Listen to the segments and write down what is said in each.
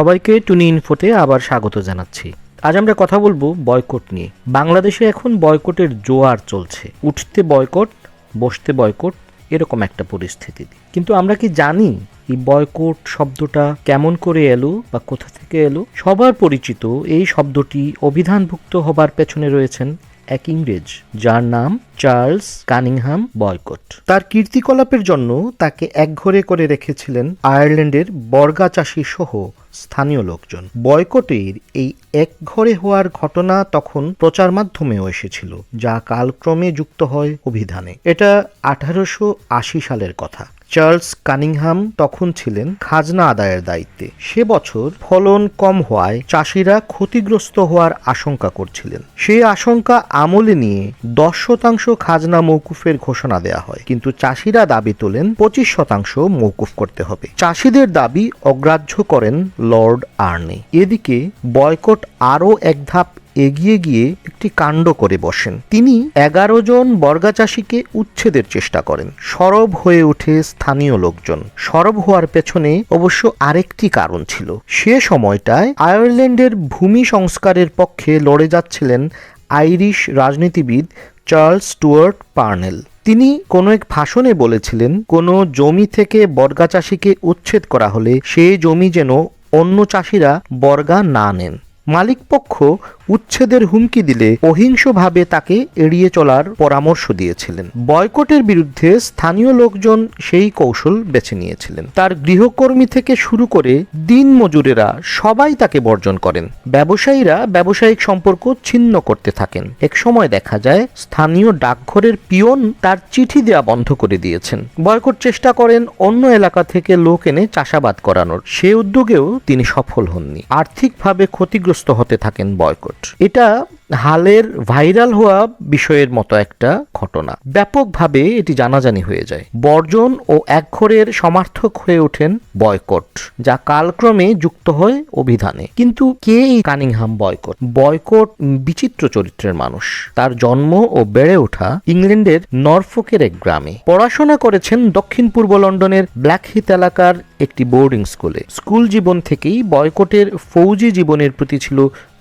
সবাইকে টুনি ইনফোতে আবার স্বাগত জানাচ্ছি। আজ আমরা কথা বলব বয়কট নিয়ে। বাংলাদেশে এখন বয়কটের জোয়ার চলছে। উঠতে বয়কট, বসতে বয়কট, এরকম একটা পরিস্থিতি। কিন্তু আমরা কি জানি এই বয়কট শব্দটা কেমন করে এলো বা কোথা থেকে এলো? সবার পরিচিত এই শব্দটি অভিধানভুক্ত হবার পেছনে রয়েছেন এক ইংরেজ, যার নাম চার্লস কানিংহাম বয়কট। তার কীর্তিকলাপের জন্য তাকে একঘরে করে রেখেছিলেন আয়ারল্যান্ডের বর্গা চাষি সহ স্থানীয় লোকজন। বয়কটের এই একঘরে হওয়ার ঘটনা তখন প্রচার মাধ্যমেও এসেছিল, যা কালক্রমে যুক্ত হয় অভিধানে। এটা আঠারোশো আশি সালের কথা। চার্লস কানিংহাম তখন ছিলেন খাজনা আদায়ের দায়িত্বে। সে বছর ফলন কম হওয়ায় চাষিরা ক্ষতিগ্রস্ত হওয়ার আশঙ্কা করছিলেন। সেই আশঙ্কা আমলে নিয়ে দশ শতাংশ খাজনা মৌকুফের ঘোষণা দেয়া হয়। কিন্তু চাষিরা দাবি তোলেন পঁচিশ শতাংশ মৌকুফ করতে হবে। চাষিদের দাবি অগ্রাহ্য করেন লর্ড আর্নি। এদিকে বয়কট আরও এক ধাপ এগিয়ে গিয়ে একটি কাণ্ড করে বসেন। তিনি এগারো জন বর্গা চাষিকে উচ্ছেদের চেষ্টা করেন। সরব হয়ে ওঠে স্থানীয় লোকজন। সরব হওয়ার পেছনে অবশ্য আরেকটি কারণ ছিল। সে সময়টায় আয়ারল্যান্ডের ভূমি সংস্কারের পক্ষে লড়ে যাচ্ছিলেন আইরিশ রাজনীতিবিদ চার্লস স্টুয়ার্ট পার্নেল। তিনি কোনো এক ভাষণে বলেছিলেন, কোনো জমি থেকে বর্গা চাষিকে উচ্ছেদ করা হলে সে জমি যেন অন্য চাষিরা বর্গা না নেন। মালিকপক্ষ উচ্ছেদের হুমকি দিলে অহিংসভাবে তাকে এড়িয়ে চলার পরামর্শ দিয়েছিলেন। বয়কটের বিরুদ্ধে স্থানীয় লোকজন সেই কৌশল বেছে নিয়েছিলেন। তার গৃহকর্মী থেকে শুরু করে দিন মজুরেরা সবাই তাকে বর্জন করেন। ব্যবসায়ীরা ব্যবসায়িক সম্পর্ক ছিন্ন করতে থাকেন। এক সময় দেখা যায়, স্থানীয় ডাকঘরের পিয়ন তার চিঠি দেওয়া বন্ধ করে দিয়েছেন। বয়কট চেষ্টা করেন অন্য এলাকা থেকে লোক এনে চাষাবাদ করানোর। সে উদ্যোগেও তিনি সফল হননি। আর্থিকভাবে ক্ষতিগ্রস্ত হতে থাকেন বয়কট। এটা হালের ভাইরাল হওয়া বিষয়ের মতো একটা ঘটনা। ব্যাপকভাবে এটি জানাজানি হয়ে যায়। বর্জন ও একঘরের সমার্থক হয়ে ওঠেন বয়কট, যা কালক্রমে যুক্ত হয় অভিধানে। কিন্তু কে এই কানিংহাম বয়কট? বয়কট বিচিত্র চরিত্রের মানুষ। তার জন্ম ও বেড়ে ওঠা ইংল্যান্ডের নরফোকের এক গ্রামে। পড়াশোনা করেছেন দক্ষিণ পূর্ব লন্ডনের ব্ল্যাকহিথ এলাকার একটি বোর্ডিং স্কুলে স্কুল জীবন থেকেই বয়কটের ফৌজি জীবনের প্রতি ছিল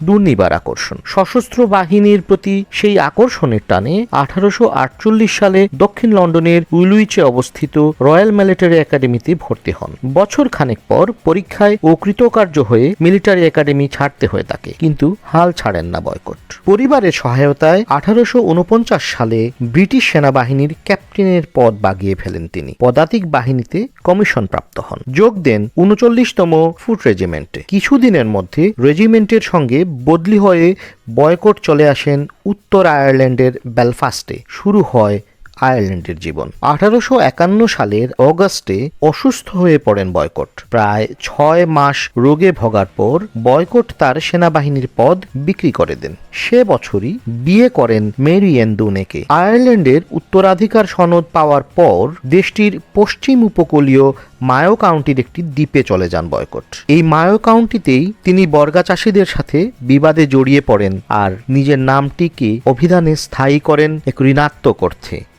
দুর্নিবার আকর্ষণ। সশস্ত্র বাহিনীর প্রতি সেই আকর্ষণের টানে আঠারোশো আটচল্লিশ সালে দক্ষিণ লন্ডনের উইলুইচে অবস্থিত রয়্যাল মিলিটারি একাডেমিতে ভর্তি হন। বছর খানেক পর পরীক্ষায় ও কৃতকার্য হয়ে মিলিটারি একাডেমি ছাড়তে হয়ে তাকে, কিন্তু হাল ছাড়েন না বয়কট পরিবারের সহায়তায় আঠারোশো ঊনপঞ্চাশ সালে ব্রিটিশ সেনাবাহিনীর ক্যাপ্টেনের পদ বাগিয়ে ফেলেন তিনি। পদাতিক বাহিনীতে কমিশন প্রাপ্ত হন। যোগ দেন উনচল্লিশতম ফুট রেজিমেন্টে। কিছুদিনের মধ্যে রেজিমেন্টের সঙ্গে বদলি হয়ে বয়কট চলে আসেন উত্তর আয়ারল্যান্ডের বেলফাস্টে। শুরু হয় আয়ারল্যান্ডের জীবন। আঠারোশো একান্ন সালের অগস্টে অসুস্থ হয়ে পড়েন বয়কট। প্রায় ছয় মাস রোগে ভোগার পর বয়কট তার সেনাবাহিনীর পদ বিক্রি করে দেন। সে বছরই বিয়ে করেন মেরিয়েন দুনেকে। আয়ারল্যান্ডের উত্তরাধিকার সনদ পাওয়ার পর দেশটির পশ্চিম উপকূলীয় মায়ো কাউন্টির একটি দ্বীপে চলে যান বয়কট। এই মায়ো কাউন্টিতেই তিনি বর্গা চাষিদের সাথে বিবাদে জড়িয়ে পড়েন আর নিজের নামটিকে অভিধানে স্থায়ী করেন এক ঋণাত্মক অর্থে।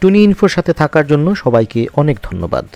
টুনি ইনফোর সাথে থাকার জন্য সবাইকে অনেক ধন্যবাদ।